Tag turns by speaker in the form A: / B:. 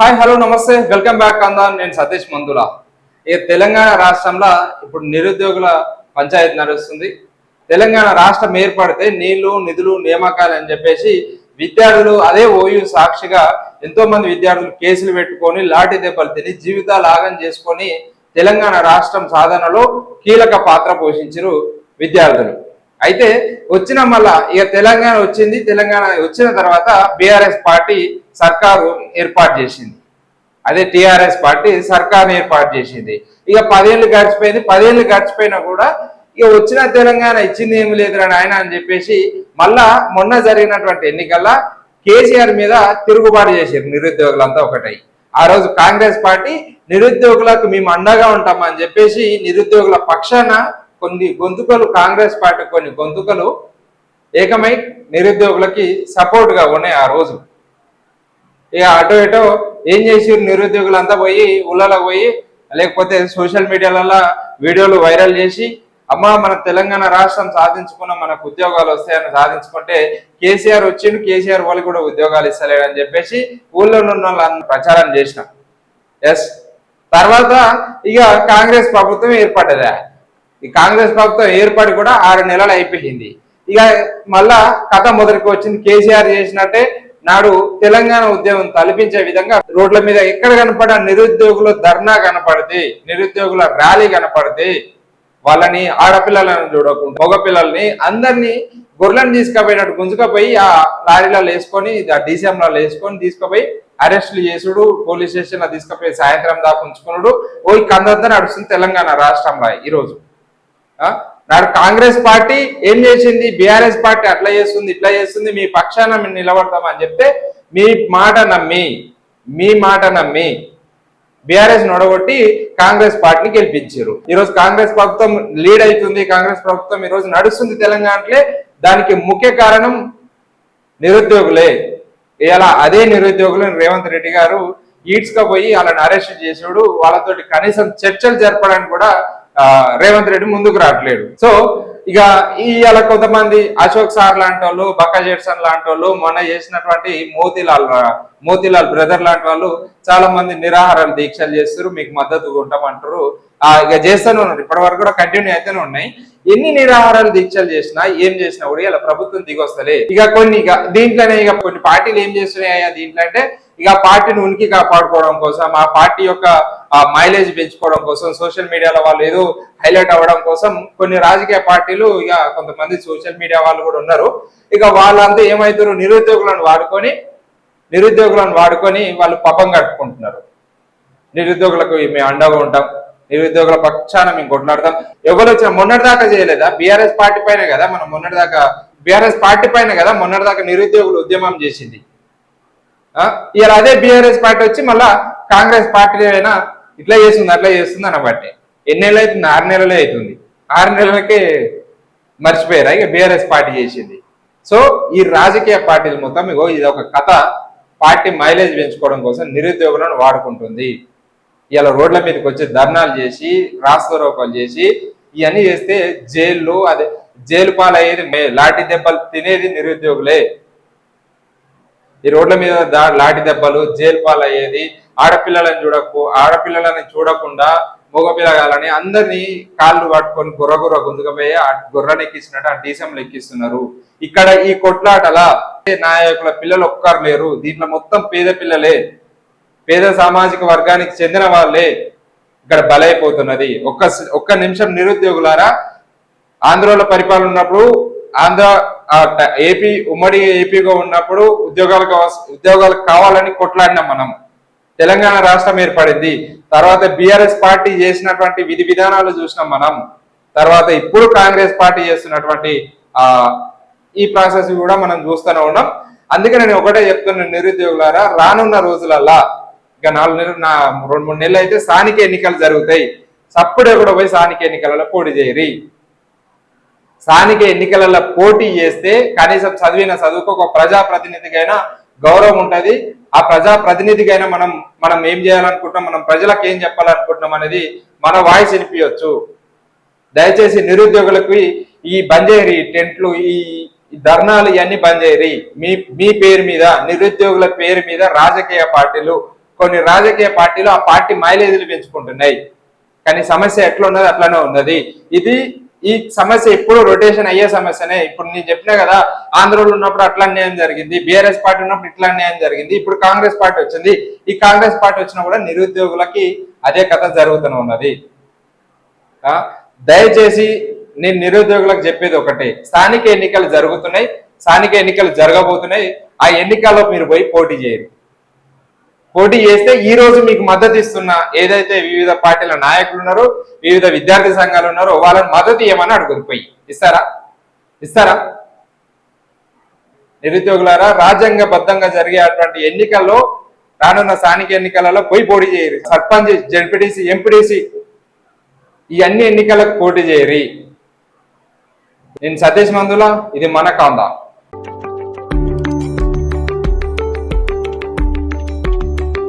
A: Hi hello నమస్తే. Welcome back అందా. నేను సతీష్ మందుల. ఈ తెలంగాణ రాష్ట్రంలో ఇప్పుడు నిరుద్యోగుల పంచాయతీ నడుస్తుంది. తెలంగాణ రాష్ట్రం ఏర్పడితే నీళ్ళు నిధులు నియామకాలు అని చెప్పేసి విద్యార్థులు అదే ఓయూ సాక్షిగా ఎంతో మంది విద్యార్థులు కేసులు పెట్టుకొని లాఠీ దెబ్బలు తిని జీవితాలు ఆగం చేసుకొని తెలంగాణ రాష్ట్రం సాధనలో కీలక పాత్ర పోషించారు విద్యార్థులు. అయితే వచ్చిన మళ్ళా ఇక తెలంగాణ వచ్చింది తెలంగాణ వచ్చిన తర్వాత బీఆర్ఎస్ పార్టీ సర్కారు ఏర్పాటు చేసింది. అదే టిఆర్ఎస్ పార్టీ సర్కార్ ఏర్పాటు చేసింది. ఇక పదేళ్ళు గడిచిపోయింది పదేళ్ళు గడిచిపోయినా కూడా ఇక వచ్చిన తెలంగాణ ఇచ్చింది ఏమి లేదురా నాయన అని చెప్పేసి మళ్ళా మొన్న జరిగినటువంటి ఎన్నికల్లో కేసీఆర్ మీద తిరుగుబాటు చేశారు నిరుద్యోగులంతా ఒకటై. ఆ రోజు కాంగ్రెస్ పార్టీ నిరుద్యోగులకు మేము అండగా ఉంటామని చెప్పేసి నిరుద్యోగుల పక్షాన కొన్ని గొంతుకలు కాంగ్రెస్ పార్టీ కొన్ని గొంతుకలు ఏకమై నిరుద్యోగులకి సపోర్ట్గా ఉన్నాయి ఆ రోజు. ఇక అటో ఇటో ఏం చేసి నిరుద్యోగులంతా పోయి ఊళ్ళలో పోయి లేకపోతే సోషల్ మీడియాలలో వీడియోలు వైరల్ చేసి అమ్మ మన తెలంగాణ రాష్ట్రం సాధించుకున్న మనకు ఉద్యోగాలు వస్తాయని సాధించుకుంటే కేసీఆర్ వచ్చిండు కేసీఆర్ వాళ్ళు కూడా ఉద్యోగాలు ఇస్తలేడని అని చెప్పేసి ఊళ్ళో ఉన్న వాళ్ళని ప్రచారం చేసిన. ఎస్. తర్వాత ఇక కాంగ్రెస్ ప్రభుత్వం ఏర్పడ్డదా? ఈ కాంగ్రెస్ ప్రభుత్వం ఏర్పడి కూడా ఆరు నెలలు అయిపోయింది. ఇక మళ్ళా కథ మొదటికి వచ్చింది. కేసీఆర్ చేసినట్టే నాడు తెలంగాణ ఉద్యమం తలపించే విధంగా రోడ్ల మీద ఎక్కడ కనపడ నిరుద్యోగుల ధర్నా కనపడితే నిరుద్యోగుల ర్యాలీ కనపడితే వాళ్ళని ఆడపిల్లలను చూడకుండా మగ పిల్లల్ని అందరినీ గొర్రెలను తీసుకుపోయినట్టు గుంజుకపోయి ఆ లారీలలో వేసుకొని డీసీఎంలలో వేసుకొని తీసుకుపోయి అరెస్టులు చేసుడు పోలీస్ స్టేషన్లో తీసుకుపోయి సాయంత్రం దాకా ఉంచుకున్నాడు ఓ కందంతా నడుస్తుంది తెలంగాణ రాష్ట్రంలో ఈరోజు. నాడు కాంగ్రెస్ పార్టీ ఏం చేసింది? బీఆర్ఎస్ పార్టీ అట్లా చేస్తుంది ఇట్లా చేస్తుంది మీ పక్షాన మేము నిలబడతామని చెప్తే మీ మాట నమ్మి మీ మాట నమ్మి బీఆర్ఎస్ నొడగొట్టి కాంగ్రెస్ పార్టీని గెలిపించారు. ఈరోజు కాంగ్రెస్ ప్రభుత్వం లీడ్ అవుతుంది కాంగ్రెస్ ప్రభుత్వం ఈరోజు నడుస్తుంది తెలంగాణలే దానికి ముఖ్య కారణం నిరుద్యోగులే. ఇలా అదే నిరుద్యోగులు రేవంత్ రెడ్డి గారు ఈడ్స్గా పోయి వాళ్ళని అరెస్ట్ చేసాడు వాళ్ళతోటి కనీసం చర్చలు జరపడానికి కూడా రేవంత్ రెడ్డి ముందుకు రావట్లేడు సో ఇక ఇవాళ కొంతమంది అశోక్ సార్ లాంటి వాళ్ళు బక్క జెట్సన్ లాంటి వాళ్ళు మొన్న చేసినటువంటి మోతీలాల్ మోతీలాల్ బ్రదర్ లాంటి వాళ్ళు చాలా మంది నిరాహారాలు దీక్షలు చేస్తారు మీకు మద్దతు ఉంటామంటారు. ఆ ఇక చేస్తూనే ఉన్నారు. ఇప్పటి వరకు కూడా కంటిన్యూ అయితేనే ఉన్నాయి. ఎన్ని నిరాహారాలు దీక్షలు చేసినా ఏం చేసినా కూడా ఇలా ప్రభుత్వం దిగొస్తలే. ఇక కొన్ని ఇక దీంట్లోనే ఇక కొన్ని పార్టీలు ఏం చేస్తున్నాయా దీంట్లో అంటే ఇక పార్టీని ఉనికి కాపాడుకోవడం కోసం ఆ పార్టీ యొక్క మైలేజ్ పెంచుకోవడం కోసం సోషల్ మీడియాలో వాళ్ళు ఏదో హైలైట్ అవ్వడం కోసం కొన్ని రాజకీయ పార్టీలు ఇక కొంతమంది సోషల్ మీడియా వాళ్ళు కూడా ఉన్నారు. ఇక వాళ్ళంతా ఏమవుతారు నిరుద్యోగులను వాడుకొని నిరుద్యోగులను వాడుకొని వాళ్ళు పబ్బం కట్టుకుంటున్నారు. నిరుద్యోగులకు మేము అండగా ఉంటాం. నిరుద్యోగుల పక్షాన మేము కొట్లాడతాం. ఎవరు వచ్చినా మొన్నటి దాకా చేయలేదా? బీఆర్ఎస్ పార్టీ పైన కదా మనం మొన్నటి దాకా బీఆర్ఎస్ పార్టీ పైన కదా మొన్నటి దాకా నిరుద్యోగులు ఉద్యమం చేసింది. ఆ? అదే బీఆర్ఎస్ పార్టీ వచ్చి మళ్ళా కాంగ్రెస్ పార్టీ అయినా ఇట్లా చేస్తుంది అట్లా చేస్తుంది అనబట్టి ఎన్ని నెలలు అవుతుంది? ఆరు నెలలే అవుతుంది. ఆరు నెలలకే మర్చిపోయారా? ఇక బీఆర్ఎస్ పార్టీ చేసింది. సో ఈ రాజకీయ పార్టీలు మొత్తం ఇగో ఇది ఒక కథ. పార్టీ మైలేజ్ పెంచుకోవడం కోసం నిరుద్యోగులను వాడుకుంటుంది. ఇలా రోడ్ల మీదకి వచ్చి ధర్నాలు చేసి రాస్తారోకాలు చేసి ఇవన్నీ చేస్తే జైళ్ళు అదే జైలు పాలయ్యేది మే- లాఠీ దెబ్బలు తినేది నిరుద్యోగులే. ఈ రోడ్ల మీద దా- లాఠీ దెబ్బలు జైలు పాలయ్యేది ఆడపిల్లలను చూడకు ఆడపిల్లలని చూడకుండా మగ పిల్లగాలని అందరినీ కాళ్ళు పట్టుకొని గుర్ర గుర్ర గుంజుకపోయి ఆ గుర్రని ఎక్కిస్తున్నట్టు ఆ డీసెంలు ఎక్కిస్తున్నారు. ఇక్కడ ఈ కొట్లాటల నాయకుల పిల్లలు ఒక్కరు లేరు. దీంట్లో మొత్తం పేద పిల్లలే. పేద సామాజిక వర్గానికి చెందిన వాళ్ళే ఇక్కడ బలైపోతున్నది. ఒక్క ఒక్క నిమిషం నిరుద్యోగులారా ఆంధ్రలో పరిపాలన ఉన్నప్పుడు ఆంధ్ర ఆ ఏపీ ఉమ్మడి ఏపీగా ఉన్నప్పుడు ఉద్యోగాలు ఉద్యోగాలు కావాలని కొట్లాడినాం మనం. తెలంగాణ రాష్ట్రం ఏర్పడింది. తర్వాత బీఆర్ఎస్ పార్టీ చేసినటువంటి విధి విధానాలు చూసినాం మనం. తర్వాత ఇప్పుడు కాంగ్రెస్ పార్టీ చేస్తున్నటువంటి ఆ ఈ ప్రాసెస్ కూడా మనం చూస్తూనే ఉన్నాం. అందుకే నేను ఒకటే చెప్తున్న నిరుద్యోగులారా రానున్న రోజులల్లా ఇక నాలుగు నెలలు నా రెండు మూడు నెలలు అయితే స్థానిక ఎన్నికలు జరుగుతాయి. సప్పుడే కూడా పోయి స్థానిక ఎన్నికలలో పోటీ చేయరి. స్థానిక ఎన్నికలలో పోటీ చేస్తే కనీసం చదివిన చదువుకు ఒక ప్రజాప్రతినిధికైనా గౌరవం ఉంటుంది. ఆ ప్రజా ప్రజాప్రతినిధికైనా మనం మనం ఏం చేయాలనుకుంటున్నాం? మనం ప్రజలకు ఏం చెప్పాలనుకుంటున్నాం అనేది మన వాయిస్ వినిపించవచ్చు దయచేసి నిరుద్యోగులకు ఈ బంద్ చేయరి టెంట్లు ఈ ఈ ధర్నాలు ఇవన్నీ బంద్ చేయరి మీ మీ పేరు మీద నిరుద్యోగుల పేరు మీద రాజకీయ పార్టీలు కొన్ని రాజకీయ పార్టీలు ఆ పార్టీ మైలేజీలు పెంచుకుంటున్నాయి. కానీ సమస్య ఎట్లా ఉన్నది అట్లానే ఉన్నది. ఇది ఈ సమస్య ఎప్పుడు రొటేషన్ అయ్యే సమస్యనే. ఇప్పుడు నేను చెప్పినా కదా ఆంధ్రలో ఉన్నప్పుడు అట్లా అన్యాయం జరిగింది బీఆర్ఎస్ పార్టీ ఉన్నప్పుడు ఇట్లా అన్యాయం జరిగింది ఇప్పుడు కాంగ్రెస్ పార్టీ వచ్చింది. ఈ కాంగ్రెస్ పార్టీ వచ్చినా కూడా నిరుద్యోగులకి అదే కథ జరుగుతూనే ఉన్నది. దయచేసి నేను నిరుద్యోగులకు చెప్పేది ఒకటే. స్థానిక ఎన్నికలు జరుగుతున్నాయి స్థానిక ఎన్నికలు జరగబోతున్నాయి. ఆ ఎన్నికల్లో మీరు పోయి పోటీ చేయరు పోటీ చేస్తే ఈ రోజు మీకు మద్దతు ఇస్తున్న ఏదైతే వివిధ పార్టీల నాయకులు ఉన్నారో వివిధ విద్యార్థి సంఘాలు ఉన్నారో వాళ్ళని మద్దతు ఇవ్వమని అడుగురు పోయి ఇస్తారా? ఇస్తారా? నిరుద్యోగులారా రాజ్యాంగబద్ధంగా జరిగేటువంటి ఎన్నికల్లో రానున్న స్థానిక ఎన్నికలలో పోయి పోటీ చేయరు. సర్పంచ్ జడ్పీటీసీ ఎంపీటీసీ ఈ అన్ని ఎన్నికలకు పోటీ చేయరి. నేను సతీష్ మందుల ఇది మన కాందా.